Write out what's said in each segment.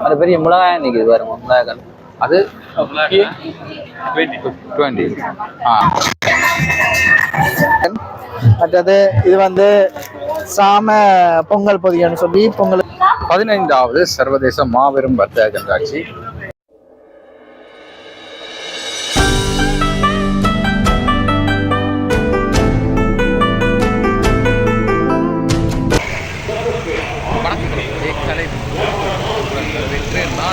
அந்த பெரிய மிளகாய் நிற்குது பாருங்க மிளகாய் அது டுவெண்ட்டி ஆ. மற்றது இது வந்து சாம பொங்கல் பொதியன்னு சொல்லி பொங்கல். பதினைந்தாவது சர்வதேச மாபெரும் வர்த்தக கண்காட்சி.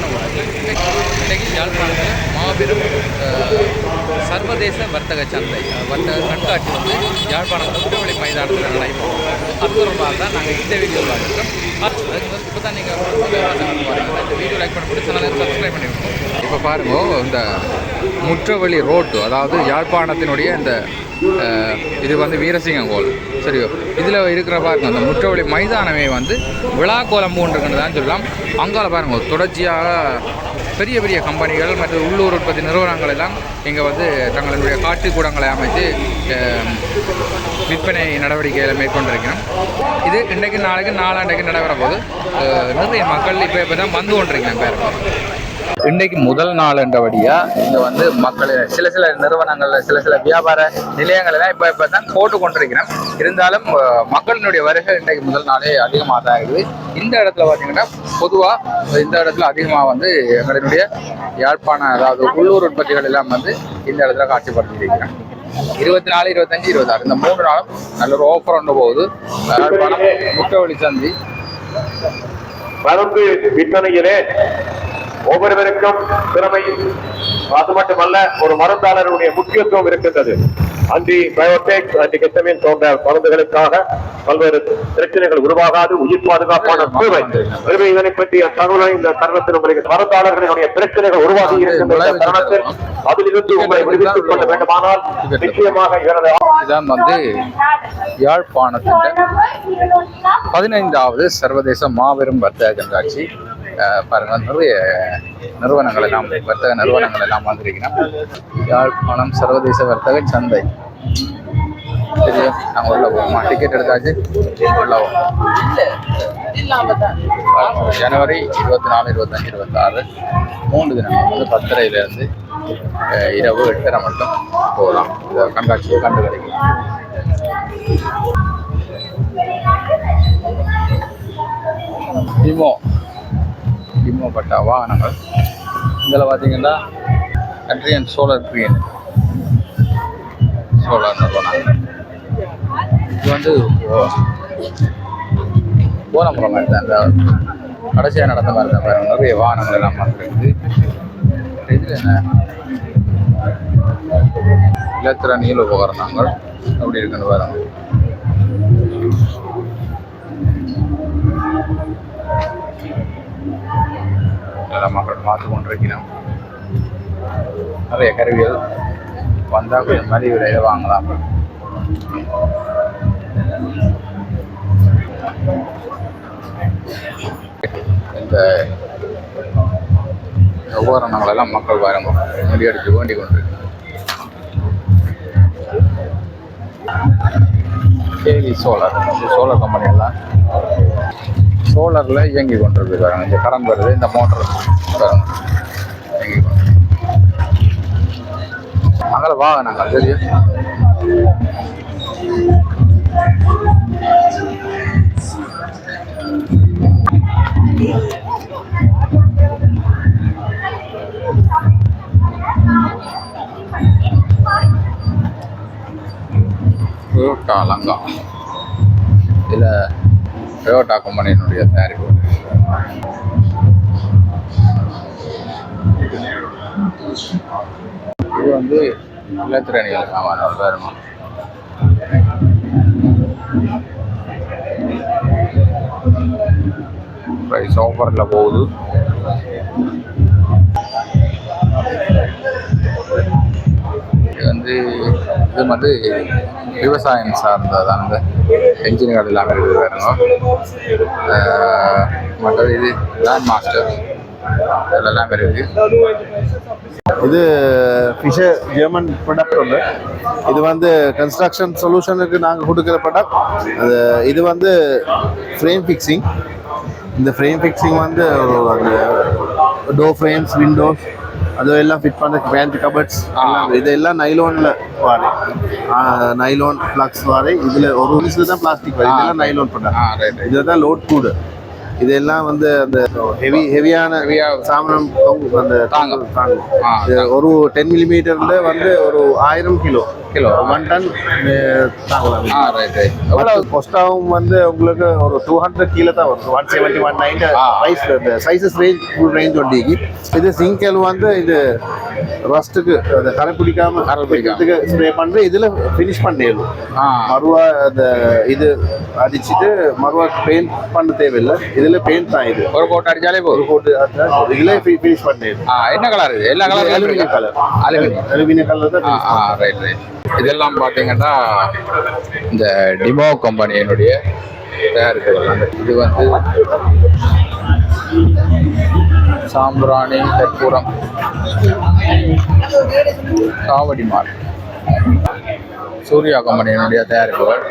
நான் இன்றைக்கு யாழ்ப்பாணத்தில் மாபெரும் சர்வதேச வர்த்தக சந்தை வர்த்தக கண்காட்சி வந்து யாழ்ப்பாணம் குடவெளி மைதானத்தில் நடைபெறும் அது தொடர்பாக தான் நாங்கள் இந்த வீடியோ பார்த்துருக்கோம் அதுக்கு வந்து இப்போ தான் நீங்கள் இந்த வீடியோ லைக் பண்ண பிடிச்ச சேனலை சப்ஸ்கிரைப் பண்ணி இப்போ பாருங்க இந்த முற்றவழி ரோட்டு அதாவது யாழ்ப்பாணத்தினுடைய இந்த இது வந்து வீரசிங்கங்கோல் சரியோ. இதில் இருக்கிற பாருங்க அந்த முற்றவழி மைதானமே வந்து விழா கோலம் பூண்டுக்குன்னு தான் சொல்லலாம் அங்கால பாருங்க தொடர்ச்சியாக பெரிய பெரிய கம்பெனிகள் மற்றும் உள்ளூர் உற்பத்தி நிறுவனங்கள் எல்லாம் இங்கே வந்து தங்களுடைய காட்சி கூடங்களை அமைத்து விற்பனை நடவடிக்கைகளை மேற்கொண்டிருக்கிறோம். இது இன்றைக்கு நாளைக்கு நாளாண்டைக்கு நடைபெற போது நிறைய மக்கள் இப்போ இப்போ தான் வந்து கொண்டிருக்கிறேன் பேர் இன்றைக்கு முதல் நாள் என்றபடியா இங்க வந்து மக்கள் சில சில நிறுவனங்கள்ல சில சில வியாபார நிலையங்கள் இப்போ இப்ப இப்ப தான் போட்டு கொண்டிருக்கிறேன். இருந்தாலும் மக்களினுடைய வருகை இன்றைக்கு முதல் நாளே அதிகமாக தான் இருக்குது. இந்த இடத்துல பார்த்தீங்கன்னா பொதுவா இந்த இடத்துல அதிகமாக வந்து எங்களினுடைய யாழ்ப்பாண அதாவது உள்ளூர் உற்பத்திகள் எல்லாம் வந்து இந்த இடத்துல காட்சிப்படுத்திருக்கிறேன் இருபத்தி நாலு இருபத்தஞ்சு இருபத்தாறு இந்த மூன்று நாளும் நல்ல ஒரு ஆஃபர் ஒன்று போகுது. யாழ்ப்பாணம் முட்டவழி சந்தி. பரப்பு விற்பனையிலே ஒவ்வொருவருக்கும் திறமை அது மட்டுமல்ல ஒரு மருந்தாளருடைய முக்கியத்துவம் இருக்கின்றது. அன்டி பயோடெக் அன்டி கெட்டமின் போன்ற மருந்துகளுக்காக பல்வேறு பிரச்சனைகள் உருவாகாது உயிர் பாதுகாப்பான தேவை எனவே இதனை பற்றிய தகவலை இந்த தருணத்தில் உங்களுக்கு மருந்தாளர்களுடைய பிரச்சனைகள் உருவாகி இருக்கின்ற தருணத்தில் அதிலிருந்து உங்களை விடுவித்துக் கொள்ள வேண்டுமானால் நிச்சயமாக எனது இதான் வந்து யாழ்ப்பாணத்தின் பதினைந்தாவது சர்வதேச மாபெரும் வர்த்தக கண்காட்சி. அஹ் பாருங்க நிறைய நிறுவனங்கள் எல்லாம் வர்த்தக நிறுவனங்கள் எல்லாம் வந்திருக்கிறோம். யாழ்ப்பாணம் சர்வதேச வர்த்தக சந்தை. சரி நாங்கள் உள்ள போவோமா? டிக்கெட் எடுத்தாச்சு உள்ள போவோம். ஜனவரி இருபத்தி நாலு இருபத்தஞ்சு இருபத்தாறு மூன்று தினம் வந்து பத்தரையிலேருந்து இரவு எட்டரை மட்டும் போகலாம். இந்த கண்காட்சியை கண்டு கிடைக்கலாம் விமோ. டிமோ வாகனங்கள். இதில் பார்த்தீங்கன்னா கண்ட்ரியன் சோலார் க்ரீன் சோலார் நிறுவனம் இது வந்து போனமுறம் மாதிரி தான். அந்த கடைசியாக நடந்த மாதிரி தான் பாருங்க. நிறைய வாகனங்கள் எல்லாம் வந்துருக்குது இதில் என்ன? இலத்திர நீல உபகரணங்கள். அப்படி இருக்குன்னு பாருங்கள் மக்கள் பார்த்து கொண்டிருக்கிறோம். நிறைய கருவிகள் வந்தால் கொஞ்சம் மலிவு விலையில் வாங்கலாம். இந்த உபகரணங்களெல்லாம் மக்கள் பாருங்க முடியடிச்சு வேண்டி கொண்டிருக்கு. கேவி சோலார் இந்த சோலார் கம்பெனி எல்லாம். சோலரில் இயங்கி கொண்டிருக்கு பாருங்க. இந்த கரண்ட் வருது இந்த மோட்டர் பாருங்க. இயங்கி கொண்டு. அங்கே வாகனங்கள் தெரியும். டொயோட்டா இதில் டொயோட்டா கம்பெனியினுடைய தயாரிப்பு. இது வந்து இலத்திரணிகள் சாமான் வேறுமா ப்ரைஸ் ஆஃபரில் போகுது. இது வந்து இது வந்து விவசாயம் சார்ந்தது அந்த என்ஜின்கள் எல்லாமே இருக்குது பாருங்க மற்றது இது லேண்ட் மாஸ்டர் இதெல்லாம் இருக்குது இது ஃபிஷர் ஜெர்மன் ப்ராடக்ட் ஒன்று இது வந்து கன்ஸ்ட்ரக்ஷன் சொல்யூஷனுக்கு நாங்கள் கொடுக்குற ப்ராடக்ட் அது இது வந்து ஃப்ரேம் ஃபிக்ஸிங் இந்த ஃப்ரேம் ஃபிக்ஸிங் வந்து அந்த டோ ஃப்ரேம்ஸ் விண்டோஸ் அது எல்லாம் ஃபிட் பண்ண பேண்ட் கபர்ட்ஸ் இதெல்லாம் நைலோனில் வாரு. நைலோன் ப்ளக்ஸ் வாரு. இதில் ஒரு நிமிஷத்துல தான் பிளாஸ்டிக் வரும் இதெல்லாம் நைலோன் ரைட் இதுல தான் லோட் கூடு. இதெல்லாம் வந்து அந்த ஹெவி ஹெவியான சாமனம் அந்த தாங்கும். ஒரு டென் மில்லிமீட்டர்ல வந்து ஒரு ஆயிரம் கிலோ. கிலோ. ஒன் டன் ஆ ரைட் ரைட் எவ்வளவு கொஸ்டாவும் வந்து உங்களுக்கு ஒரு டூ ஹண்ட்ரட் கீழே தான் வரும். ஒன் செவன்ட்டி ஒன் நைன் ஆ. ப்ரைஸ் இந்த சைஸஸ் ரேஞ்ச் ஃபுல் ரேஞ்ச் ஒண்டிக்கு இது சிங்கல் வந்து இது ரஸ்ட்டுக்கு அந்த கரை பிடிக்காம கரை. பிடிக்கிறதுக்கு ஸ்ப்ரே பண்ணுறது இதில் ஃபினிஷ் பண்ணிடலாம் ஆ. மறுவா அந்த இது அடிச்சுட்டு மறுவா பெயிண்ட் பண்ண தேவையில்லை. இதுல பெயிண்ட் தான் இது. ஒரு கோட்டை அடிச்சாலே ஒரு போதும். கோட்டு இதுல ஃபினிஷ் பண்ணிடு ஆ என்ன கலர் இது? எல்லா கலரும் aluminium colour aluminium aluminium colour தான் ரைட் ரைட் இதெல்லாம் பார்த்தீங்கன்னா இந்த டிமோ கம்பெனியினுடைய தயாரிப்புகள். இது வந்து சாம்பிராணி கற்பூரம் காவடி மால். சூர்யா கம்பெனியினுடைய தயாரிப்புகள்.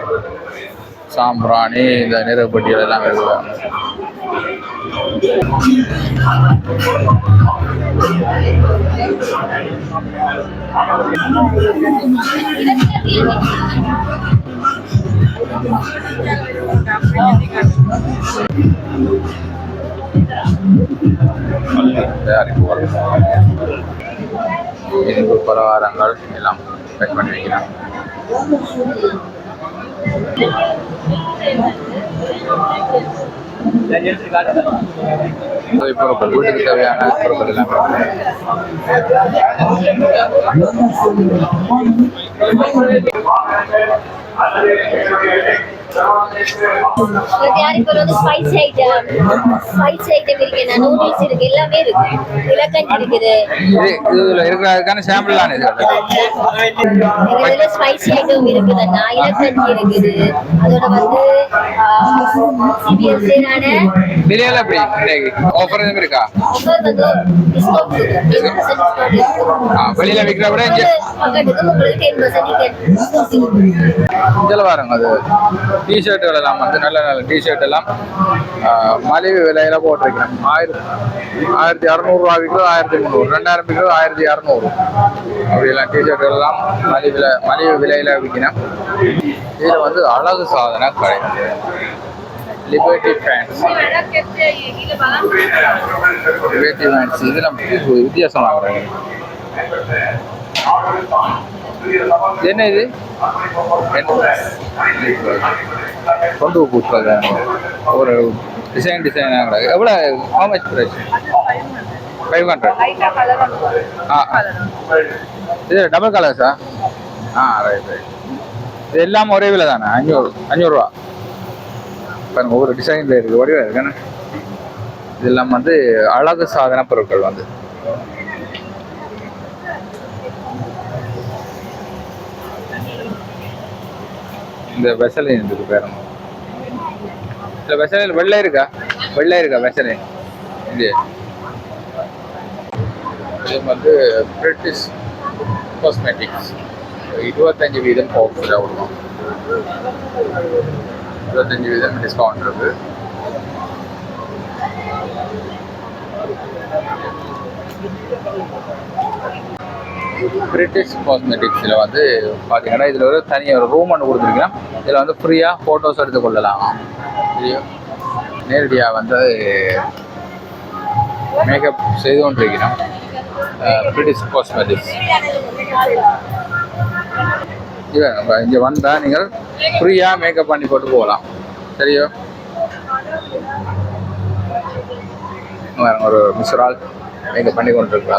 சாம்பிராணி இந்த நிறப்பட்டியல் எல்லாம் எழுதுவாங்க தயாரிப்புகள் இனிப்பு பலகாரங்கள் எல்லாம் பேக் பண்ணி வைக்கலாம் you. பொருட்கள் வீட்டுக்கு தேவையான பொருட்கள் எல்லாம் தயாரிப்பு வந்து ஸ்பைஸ் ஐட்டம் ஸ்பைஸ் ஐட்டம் இருக்கு நூடுல்ஸ் இருக்கு எல்லாமே இருக்கு. இலக்கஞ்சி இருக்குது. இது இதுல இருக்கிறதுக்கான சாம்பிள் தான் இது? இதுல ஸ்பைஸ் ஐட்டம் இருக்குதுண்ணா இலக்கஞ்சி இருக்குது. அதோட வந்து சிபிஎஸ்சியான விலையில எப்படி இன்னைக்கு? ஆஃபர் எதுவும் இருக்கா? ஆஃபர் வந்து டிஸ்கவுண்ட் டிஸ்கவுண்ட் ஆ, வெளியில விற்கிற விட இங்க பக்கத்துக்கு உங்களுக்கு டென் பர்சன்ட் இதில் பாருங்க அது. டிஷர்ட்டுகள் எல்லாம் வந்து நல்ல நல்ல டிஷர்ட் எல்லாம் மலிவு விலையில போட்டிருக்கேன் ஆயிரத்தி ஆயிரத்தி இரநூறுவா விற்கிறது ஆயிரத்தி முந்நூறு. ரெண்டாயிரம் விற்கிறது ஆயிரத்தி இரநூறு அப்படிலாம் டிஷர்ட்டுகள் எல்லாம் மலிவில் மலிவு விலையில விற்கணும் இதில் வந்து அழகு சாதன கடை. லிபர்டி பேண்ட்ஸ் லிபர்டி பேண்ட்ஸ் இதில் வித்தியாசமாக என்ன இது? கொண்டு பூட்டுறது ஒரு டிசைன் டிசைன் எவ்வளோ how ப்ரைஸ் ஃபைவ் ஹண்ட்ரட் ஆ ஆ. இது டபுள் கலர்ஸா ஆ? ரைட் ரைட் இது எல்லாம் ஒரே விலை தானே? அஞ்சூறு அஞ்சூறுரூவா பாருங்க ஒவ்வொரு டிசைனில் இருக்குது வடிவாக இருக்குன்னு இதெல்லாம் வந்து அழகு சாதன பொருட்கள் வந்து. இந்த வெசலின் இருக்கு பேருங்க இந்த வெசலின் வெள்ளை இருக்கா? வெள்ளை இருக்கா வெசலின் இது. இது வந்து பிரிட்டிஷ் காஸ்மெட்டிக்ஸ் இருபத்தஞ்சு வீதம் ஆஃபர் விடுவோம் இருபத்தஞ்சு வீதம் டிஸ்கவுண்ட் இருக்கு பிரிட்டிஷ் காஸ்மெட்டிக்ஸில் வந்து பார்த்தீங்கன்னா இதில் ஒரு தனியாக ஒரு ரூம் ஒன்று கொடுத்துருக்கீங்கன்னா இதில் வந்து ஃப்ரீயாக ஃபோட்டோஸ் எடுத்துக்கொள்ளலாம் நேரடியாக வந்து மேக்கப் செய்து கொண்டிருக்கிறோம் பிரிட்டிஷ் காஸ்மெட்டிக்ஸ் இது இங்கே வந்தால் நீங்கள் ஃப்ரீயாக மேக்கப் பண்ணி போட்டு போகலாம். சரியோ? வேறுங்க ஒரு மிஸ்ரால் மேக்கப் பண்ணி கொண்டு இருக்கிறா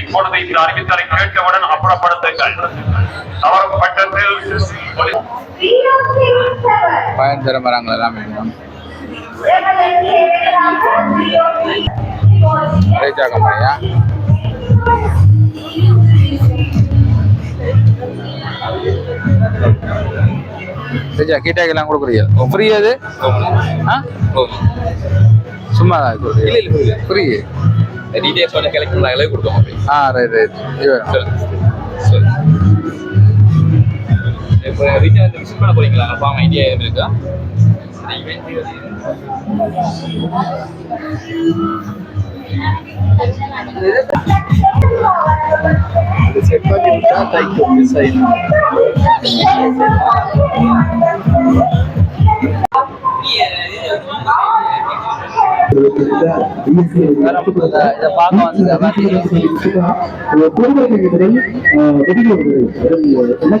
இப்பொழுது இந்த அறிவித்தலை கேட்டவுடன் அப்புறப்படுத்துங்கள். தவறும் பட்சத்தில் போலீஸ் 307. பயன் தர மரங்கள் எல்லாம் வேணும். ரேஜா கம்பெனியா ரேஜா கீட்டாக்கெல்லாம் கொடுக்குறீங்க. ஃப்ரீ அது ஆ? சும்மா தான் இல்லை இல்லை ஃப்ரீ டீடைல்ஸ் வந்து கலெக்ட் பண்ண அளவு கொடுத்தோம் ஆ ரைட் ரைட் சரி இப்போ வீட்டை வந்து விசிட் பண்ண போறீங்களா? ஃபார்ம் ஐடியா இருக்கா? Você pode entrar, tá aí que eu vi sair. என்ன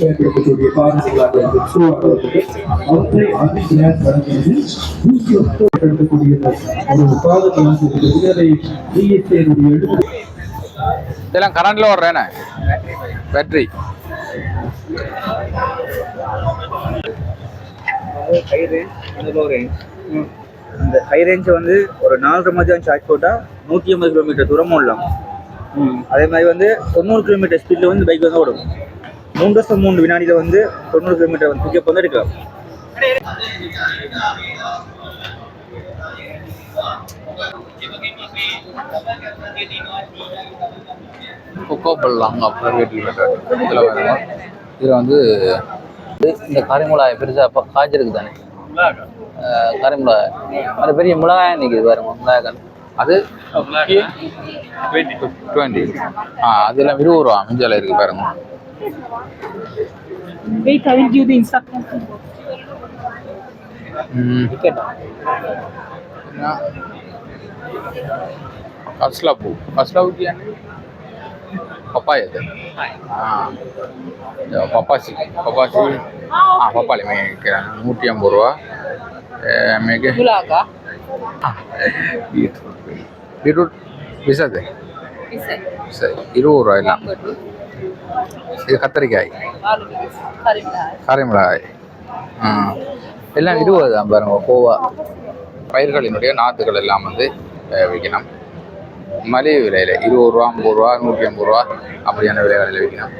பயன்படுத்தக்கூடிய காரணங்களாக அவற்றை நூற்றி ஒரு இதெல்லாம் கரண்ட்ல ஓடுறேனே. Battery high range low range இந்த ஹை ரேஞ்ச் வந்து ஒரு நாலரை மதியம் சார்ஜ் போட்டால் நூற்றி ஐம்பது கிலோமீட்டர் தூரம் ஓடலாம். அதே மாதிரி வந்து தொண்ணூறு கிலோமீட்டர் ஸ்பீடில் வந்து பைக் வந்து ஓடும். மூணு வருஷம் மூணு வினாடியில் வந்து தொண்ணூறு கிலோமீட்டர் வந்து பிக்கப் வந்து எடுக்கலாம் கொக்கோ பல்லாங்க அப்புறம் வீட்டில் இதில் வருங்க இதில் வந்து இந்த கறிமிளகாய் பெருசாக இப்போ காய்ச்சிருக்கு தானே. கறிமிளகாய் அது பெரிய மிளகாய் நிற்கிது பாருங்க மிளகாய் அது டுவெண்ட்டி ஆ அதெல்லாம் இருபது ரூபா மிஞ்சால இருக்கு பாருங்க. Wait, I will give the instructions. Mm. Yeah. అస్లబు అస్లబు పప్పాయి అది ಪಪಾಸಿ ಪಪಾಸಿ ಹಾಂ ಪಪ್ಪಾಳಿ ಮೇಕೆ ನೂಟಿ ಎಂಬತ್ತು ರೂಪಾ ಮೇಗೆ ಬೀಟ್ರೂಟ್ ಬೀಟ್ರೂಟ್ ಬಿಸದೆ ಬಿಸ ಇರುವರು ಇಲ್ಲ இது கத்தரிக்காய். காரைமிளகாய் எல்லாம் இருபது தான் பாருங்க கோவா. பயிர்களினுடைய நாற்றுகள் எல்லாம் வந்து விற்கணும். மலிவு விலையில் இருபது ரூபா ஐம்பது ரூபா நூற்றி ஐம்பது ரூபா அப்படியான விலைகளில் விற்கணும்.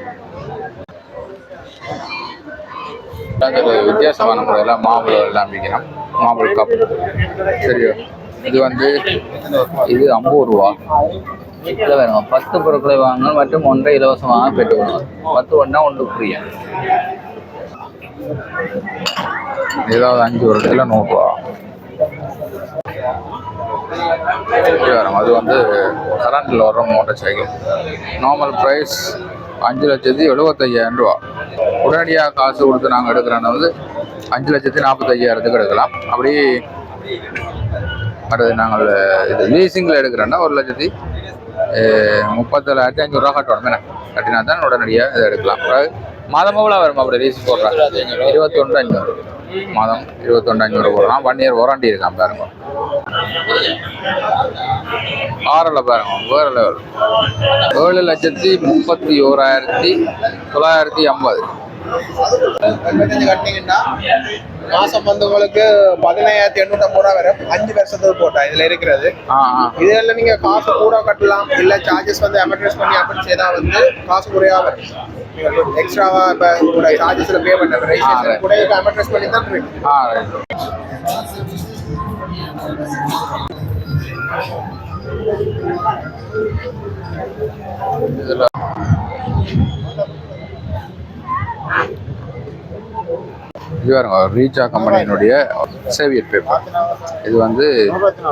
வித்தியாசமான முறையில் மாம்பழம் எல்லாம் விற்கணும். மாம்பழம் கப். சரியோ? இது வந்து இது ஐம்பது ரூபா. இதில் வேணும். பத்து பொருட்களை வாங்க மற்றும் ஒன்றை இலவசமாக பெற்றுக்கணும் பத்து ஒன்றா ஒன்று ஃப்ரீயா? ஏதாவது அஞ்சு பொருட்கள் நூறுரூவா வரும் அது வந்து கரண்டில் வர்ற மோட்டர் சைக்கிள். நார்மல் ப்ரைஸ் அஞ்சு லட்சத்தி எழுபத்தையாயிரம் ரூபா. உடனடியாக காசு கொடுத்து நாங்கள் எடுக்கிறோன்னா வந்து அஞ்சு லட்சத்தி நாற்பத்தையாயிரத்துக்கு எடுக்கலாம். அப்படி அடுத்து நாங்கள் இது லீசிங்கில் எடுக்கிறோன்னா ஒரு லட்சத்தி முப்பத்தேழாயிரத்தி அஞ்சூறுரூவா கட்டணும். என்ன? கட்டினா தான் உடனடியாக இதை எடுக்கலாம். அதாவது மாதம் எவ்வளோ வரும் அப்படி ரீஸ் போடுறாங்க இருபத்தொன்று அஞ்சூறு மாதம் இருபத்தொன்று அஞ்சூறு போடலாம். ஒன் இயர் வாரண்டி இருக்கான் பாருங்க. ஆறில் பாருங்க. வேறு லெவல் ஏழு லட்சத்தி முப்பத்தி ஓராயிரத்தி தொள்ளாயிரத்தி ஐம்பது கட்டிங்கன்னா மாசம் வந்து உங்களுக்கு பதினாயிரத்தி எண்ணூத்தி ஐம்பது ரூபா வரும். அஞ்சு வருஷத்துக்கு போட்டா இதுல இருக்கிறது. இதுல நீங்க காசு கூட கட்டலாம். இல்ல சார்ஜஸ் வந்து அமெண்ட்மெண்ட் பண்ணி அப்படி செய்தா வந்து காசு குறையா வரும். எக்ஸ்ட்ராவா இப்ப கூட சார்ஜஸ்ல பே பண்ண. ரெஜிஸ்ட்ரேஷன் கூட அமெண்ட்மெண்ட் பண்ணி தான் இருக்கு. இதுல இது பாருங்க ரீச்சா கம்பெனியினுடைய சேவியர் பேப்பர் இது வந்து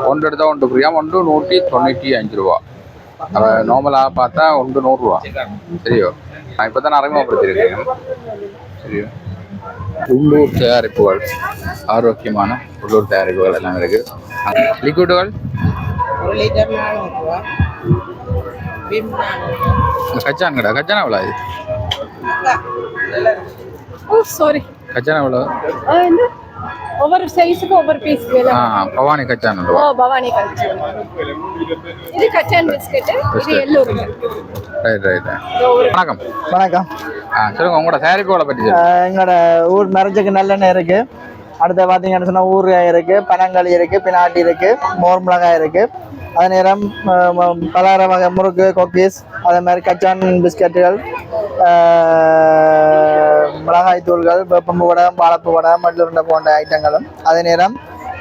ஒன்று எடுத்தால் ஒன்று புரியாம ஒன்று நூற்றி தொண்ணூற்றி அஞ்சு ரூபா. நார்மலாக பார்த்தா ஒன்று நூறுரூவா சரியோ? நான் இப்போ தான் அறிமுகப்படுத்தியிருக்கேன். சரியோ? உள்ளூர் தயாரிப்புகள் ஆரோக்கியமான உள்ளூர் தயாரிப்புகள் எல்லாம் இருக்கு. லிக்விடுகள் கச்சான் கடை கச்சானா எவ்வளோ இது சாரி. கச்சான் எவ்வளோ ஒவ்வொரு சைஸுக்கு ஒவ்வொரு பீஸ் ஆ பவானி கச்சான் ஓ பவானி கல்ச்சர் இது கச்சான் பிஸ்கட் இது எல்லோ ரைட் ரைட் வணக்கம். வணக்கம். ஆ சொல்லுங்க உங்களோட தயாரிப்புகளை பற்றி எங்களோட ஊர் மரஞ்சுக்கு நல்லெண்ணெய் இருக்கு. அடுத்து பார்த்தீங்கன்னு சொன்னால் ஊறுகாய் இருக்கு பனங்களி இருக்கு பினாட்டி இருக்கு மோர் மிளகாய் இருக்கு. அதே நேரம் பலகார வகை முறுக்கு கொக்கீஸ் அதே மாதிரி கச்சான் பிஸ்கட்டுகள் மிளகாய் தூள்கள் வேப்பம்பு வடை வாழைப்பு வடை மல்லுருண்டை போன்ற ஐட்டங்களும். அதே நேரம்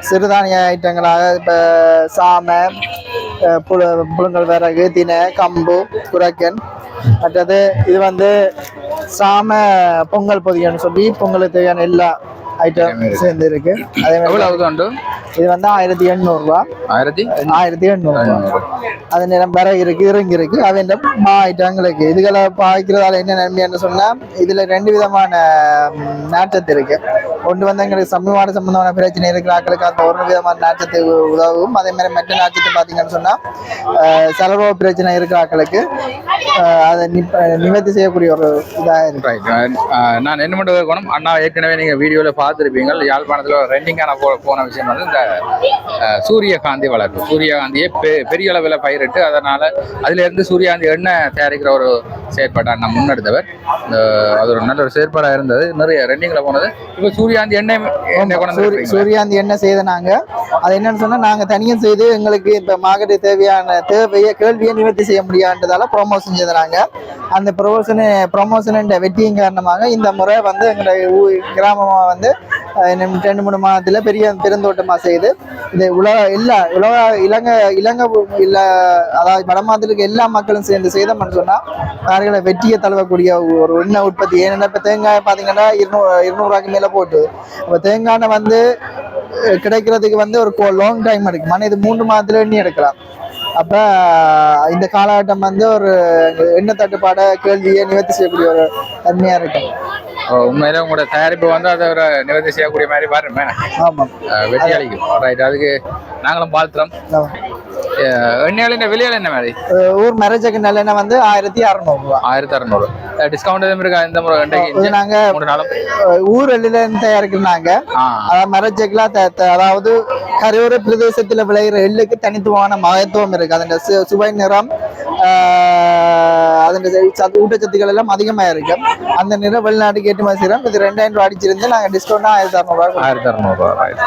சிறுதானிய ஐட்டங்களாக இப்போ சாமை புழு புழுங்கல் விறகு தினை கம்பு குரக்கன். மற்றது இது வந்து சாம பொங்கல் பொதியன்னு சொல்லி பொங்கலுக்கு தேவையான எல்லா ஐட்டம் சேர்ந்து இருக்கு. அதே மாதிரி இது வந்து ஆயிரத்தி எண்ணூறுரூவா ஆயிரத்தி ஆயிரத்தி எண்ணூறுரூவா அது நேரம் விறகு இருக்கு இறங்கி இருக்கு. அவன் மா ஐட்டங்களுக்கு இதுகளை பாய்க்கிறதால என்ன நன்மைன்னு சொன்னா இதுல ரெண்டு விதமான ம், நாற்றத்து இருக்கு. ஒன்று வந்து எங்களுக்கு சமூகமான சம்பந்தமான பிரச்சனை இருக்கிற ஆட்களுக்கு அந்த ஒரு விதமான நாற்றத்தை உ- உதவும். அதே மாதிரி மற்ற நாற்றத்தை பார்த்தீங்கன்னு சொன்னா அஹ், சலரோக பிரச்சனை இருக்கிற ஆட்களுக்கு அஹ், அதை நிவர்த்தி செய்யக்கூடிய ஒரு இதாக இருக்கு. நான் என்ன மட்டும் இருக்கணும் அண்ணா ஏற்கனவே நீங்கள் வீடியோவில் பார்த்துருப்பீங்க. யாழ்ப்பாணத்தில் ரெண்டிங்கான போ போன விஷயம் வந்து இந்த சூரியகாந்தி வளர்ப்பு. சூரியகாந்தியை பெ பெரிய அளவில் பயிரிட்டு அதனால் அதிலேருந்து சூரியகாந்தி எண்ணெய் தயாரிக்கிற ஒரு செயற்பாட்டை அண்ணா முன்னெடுத்தவர். அது ஒரு நல்ல ஒரு செயற்பாடாக இருந்தது. நிறைய ரெண்டிங்கில் போனது. இப்போ சூரியகாந்தி எண்ணெய் எண்ணெய் கொண்டு சூரிய வந்துருக்கீங்களா? சூரியாந்தி என்ன செய்த நாங்க. அது என்னன்னு சொன்னா நாங்க தனியாக செய்து எங்களுக்கு இப்ப மார்க்கெட்டு தேவையான தேவையை கேள்வியை நிவர்த்தி செய்ய முடியாததால ப்ரொமோஷன் எழுதுறாங்க அந்த ப்ரொமோஷனு ப்ரொமோஷன் வெற்றியின் காரணமாக இந்த முறை வந்து எங்களுடைய ஊ- கிராமமாக வந்து ரெண்டு மூணு மாதத்துல பெரிய பெருந்தோட்டமாக செய்து இது உலக எல்லா உலக இலங்கை இலங்கை இல்லை அதாவது வட மாநிலத்துக்கு எல்லா மக்களும் சேர்ந்து செய்தோம்னு சொன்னால் அவர்களை வெற்றியை தழுவக்கூடிய ஒரு எண்ணெய் உற்பத்தி. ஏன்னா இப்போ தேங்காய் பார்த்தீங்கன்னா இருநூறு இருநூறுவாய்க்கு மேலே போட்டு இப்போ தேங்காய் வந்து கிடைக்கிறதுக்கு வந்து ஒரு லாங் டைம் எடுக்கும். ஆனால் இது மூன்று மாதத்துல எண்ணி எடுக்கலாம். அப்போ இந்த காலகட்டம் வந்து ஒரு எண்ணெய் தட்டுப்பாடை கேள்வியை நிவர்த்தி செய்யக்கூடிய ஒரு தன்மையாக இருக்கும் உண்மையிலே உங்களோட தயாரிப்பு வந்து அதை ஒரு நிவர்த்தி செய்யக்கூடிய மாதிரி பாருமே ஆமாம். வெற்றி அளிக்கும். ரைட் அதுக்கு நாங்களும் வாழ்த்துறோம். எண்ணெயாளின் விலையால் என்ன மாதிரி? ஊர் மரஜக்கு நல்லெண்ணெய் வந்து ஆயிரத்தி அறநூறுவா ஆயிரத்தி அறநூறு. டிஸ்கவுண்ட் எதுவும் இருக்கா? இந்த முறை இது நாங்க ஊர் எள்ளிலேருந்து தயாரிக்கிறாங்க ஆ. அதாவது கரையோர பிரதேசத்தில் விளையிற எள்ளுக்கு தனித்துவமான மகத்துவம் இருக்கு. அதன் சுவை நிறம் அதன் சத்து ஊட்டச்சத்துக்கள் எல்லாம் அதிகமாக இருக்கு. அந்த நிறம் வெளிநாட்டுக்கு ஏற்றுமதி செய்கிறோம் இது ரெண்டாயிரம் ரூபாய் அடிச்சிருந்து நாங்கள் டிஸ்கவுண்ட் ஆயிரத்தி அறநூறுவா ஆயிரத்தி அறநூறுவா ரைட்